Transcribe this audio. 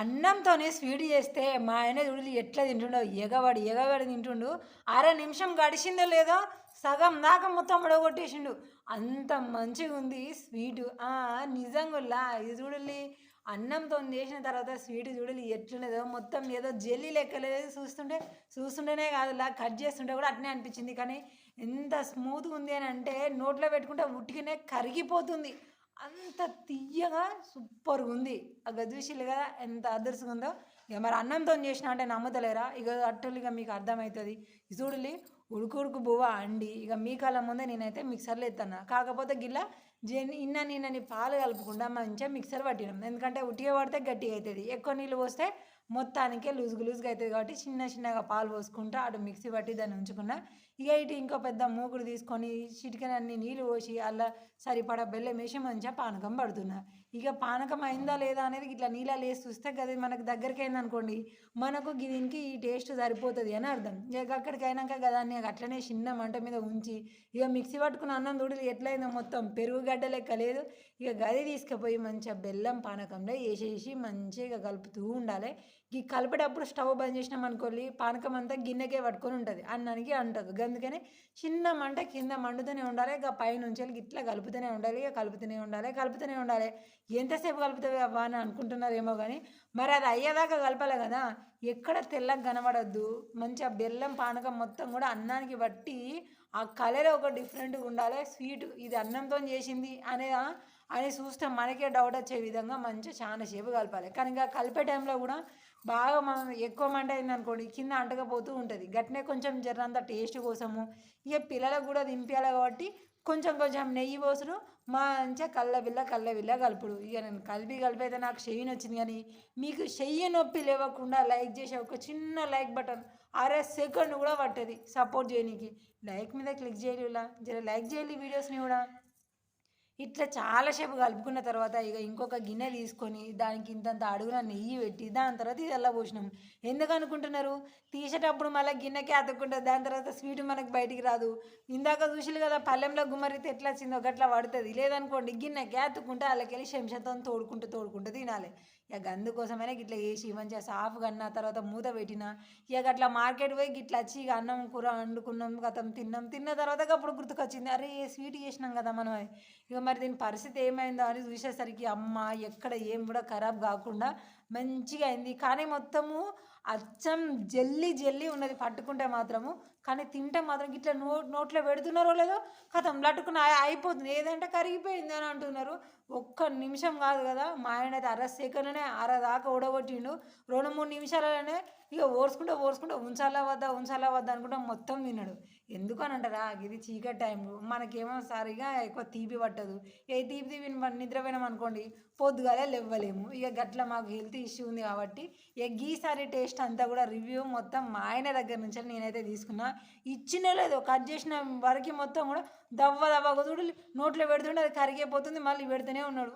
అన్నంతోనే sweet చేస్తే మా ఆయన చూడు ఎట్లా తింటుండో ఎగవాడి ఎగవాడి తింటుండు. అర నిమిషం గడిచిందో లేదో సగం దాకా మొత్తం పడగొట్టేసిండు. అంత మంచిగా ఉంది స్వీటు నిజంగా ఇది చూడాలి అన్నంతో చేసిన తర్వాత స్వీట్ చూడాలి ఎట్లున్నదో మొత్తం ఏదో జెల్లీ లెక్కలేదు చూస్తుంటే చూస్తుంటేనే కాదులా కట్ చేస్తుంటే కూడా అట్నే అనిపించింది. కానీ ఎంత స్మూత్గా ఉంది అని అంటే నోట్లో పెట్టుకుంటే ఉట్టిగానే కరిగిపోతుంది. అంత తీయగా సూపర్గా ఉంది ఆ గదివిషయాలు కదా ఎంత అదర్సుగా ఉందో ఇక మరి అన్నంతో చేసిన అంటే నమ్ముతలేరా? ఇక అట్టులుగా మీకు అర్థమవుతుంది ఇది చూడలి ఉడుకు ఉడుకు బువ్వ అండి. ఇక మీ కాలం ముందే నేనైతే మిక్సర్లో ఎత్తాను కాకపోతే గిల్ల జెన్ ఇన్న నిన్నని పాలు కలపకుండా మంచిగా మిక్సర్ పట్టినాం. ఎందుకంటే ఉట్టిగా పడితే గట్టిగా అవుతుంది ఎక్కువ నీళ్ళు పోస్తే మొత్తానికే లూజుగు లూజుగా అవుతుంది కాబట్టి చిన్న చిన్నగా పాలు పోసుకుంటా అటు మిక్సీ పట్టి దాన్ని ఉంచుకున్నా. ఇక ఇటు ఇంకో పెద్ద మూకుడు తీసుకొని చిటికనన్ని నీళ్ళు పోసి అలా సరిపడా బెల్లం వేసి మంచిగా పానకం పడుతున్నా. ఇక పానకం అయిందా లేదా అనేది ఇట్లా నీళ్ళలో వేసి చూస్తే గది మనకు దగ్గరికి అయింది అనుకోండి మనకు దీనికి ఈ టేస్ట్ సరిపోతుంది అని అర్థం. ఇక అక్కడికి అయినాక దాన్ని అట్లనే చిన్న మంట మీద ఉంచి ఇక మిక్సీ పట్టుకున్న అన్నం దూడలు ఎట్లయిందో మొత్తం పెరుగు గడ్డ లెక్క లేదు. ఇక గది తీసుకుపోయి మంచిగా బెల్లం పానకంలో వేసేసి మంచిగా కలుపుతూ ఉండాలి. ఈ కలిపేటప్పుడు స్టవ్ బంద్ చేసినాం అనుకోండి పానకం అంతా గిన్నెకే పట్టుకొని ఉంటుంది. అన్నానికి అంటదు. అందుకని చిన్న మంట కింద మండుతూనే ఉండాలి. ఇక పైనుంచి ఇట్లా కలుపుతూనే ఉండాలి. ఇక కలుపుతూనే ఉండాలి. కలుపుతూనే ఉండాలి. ఎంతసేపు కలుపుతావు అవ్వా అని అనుకుంటున్నారేమో కానీ మరి అది అయ్యేదాకా కలపాలి కదా. ఎక్కడ తెల్లగా కనబడద్దు. మంచిగా బెల్లం పానకం మొత్తం కూడా అన్నానికి బట్టి ఆ కలర్ ఒక డిఫరెంట్గా ఉండాలి. స్వీట్ ఇది అన్నంతో చేసింది అనే అని చూస్తే మనకే డౌట్ వచ్చే విధంగా మంచిగా చాలా సేపు కలపాలి. కానీ ఇంకా కలిపే టైంలో కూడా బాగా మనం ఎక్కువ మంట అయింది అనుకోండి కింద అంటకపోతూ ఉంటుంది. గట్నే కొంచెం జరంత టేస్ట్ కోసము ఇక పిల్లలకు కూడా దింపాలి కాబట్టి కొంచెం కొంచెం నెయ్యి పోసుడు మంచిగా కళ్ళబిల్ల కళ్ళబిల్ల కలుపుడు. ఇక నేను కలిపి కలిపి అయితే నాకు చెయ్యి వచ్చింది కానీ మీకు చెయ్యి నొప్పి లేవకుండా లైక్ చేసే ఒక చిన్న లైక్ బటన్ అరే సెకండ్ కూడా పట్టది. సపోర్ట్ చేయనీకి. లైక్ మీద క్లిక్ చేయలేవులా జర లైక్ చేయాలి వీడియోస్ని కూడా. ఇట్లా చాలా సేపు కలుపుకున్న తర్వాత ఇక ఇంకొక గిన్నె తీసుకొని దానికి ఇంతంత అడుగున నెయ్యి పెట్టి దాని తర్వాత ఇది ఎలా పోసినాం? ఎందుకు అనుకుంటున్నారు? తీసేటప్పుడు మళ్ళీ గిన్నెకి అతుక్కుంటుంది దాని తర్వాత స్వీట్ మనకి బయటికి రాదు. ఇందాక చూసిలు కదా పల్లెంలో గుమ్మరితే ఎట్లా వచ్చిందో గట్లా పడుతుంది. లేదనుకోండి గిన్నెకి అతుక్కుంటే వాళ్ళకెళ్ళి శంషతో తోడుకుంటూ తోడుకుంటూ తినాలి. ఇక అందుకోసమైనా గిట్లా వేసి మంచిగా సాఫ్గా అన్న తర్వాత మూత పెట్టిన. ఇక అట్లా మార్కెట్ పోయి గిట్లా వచ్చి ఇక అన్నం కూర వండుకున్నాం గతం తిన్నాం. తిన్న తర్వాత అప్పుడు గుర్తుకొచ్చింది అరే స్వీట్ చేసినాం కదా మనం ఇక మరి దీని పరిస్థితి ఏమైందో అని చూసేసరికి అమ్మ ఎక్కడ ఏం కూడా ఖరాబ్ కాకుండా మంచిగా అయింది. కానీ మొత్తము అచ్చం జల్లి జల్లి ఉన్నది పట్టుకుంటే మాత్రము కానీ తింటే మాత్రం ఇట్లా నో నోట్లో పెడుతున్నారో లేదో కథం లట్టుకుని అయిపోతుంది. ఏదంటే కరిగిపోయింది అని అంటున్నారు. ఒక్క నిమిషం కాదు కదా మా ఆయన అయితే అర సెకండ్నే అర దాకా ఉడగొట్టిండు రెండు మూడు నిమిషాలలోనే ఇక ఓర్చుకుంటే ఓర్చుకుంటే ఉంచాలా వద్దా ఉంచాలా వద్దా అనుకుంటే మొత్తం తిన్నాడు ఎందుకు అని అంటారా ఇది చీకటి టైం. మనకేమో సరిగా ఎక్కువ తీపి పట్టదు. ఏ తీపి తీపి నిద్రపోయినాం అనుకోండి పొద్దుగాలే లేవ్వలేము ఇక గట్ల మాకు హెల్త్ ఇష్యూ ఉంది కాబట్టి ఇక ఈసారి టేస్ట్ అంతా కూడా రివ్యూ మొత్తం మా ఆయన దగ్గర నుంచి నేనైతే తీసుకున్నా. ఇచ్చిన లేదు కట్ చేసిన వరకు మొత్తం కూడా దవ్వ దవ్వ కుదుడు నోట్లో పెడుతుంటే అది కరిగిపోతుంది మళ్ళీ పెడుతూనే ఉన్నాడు.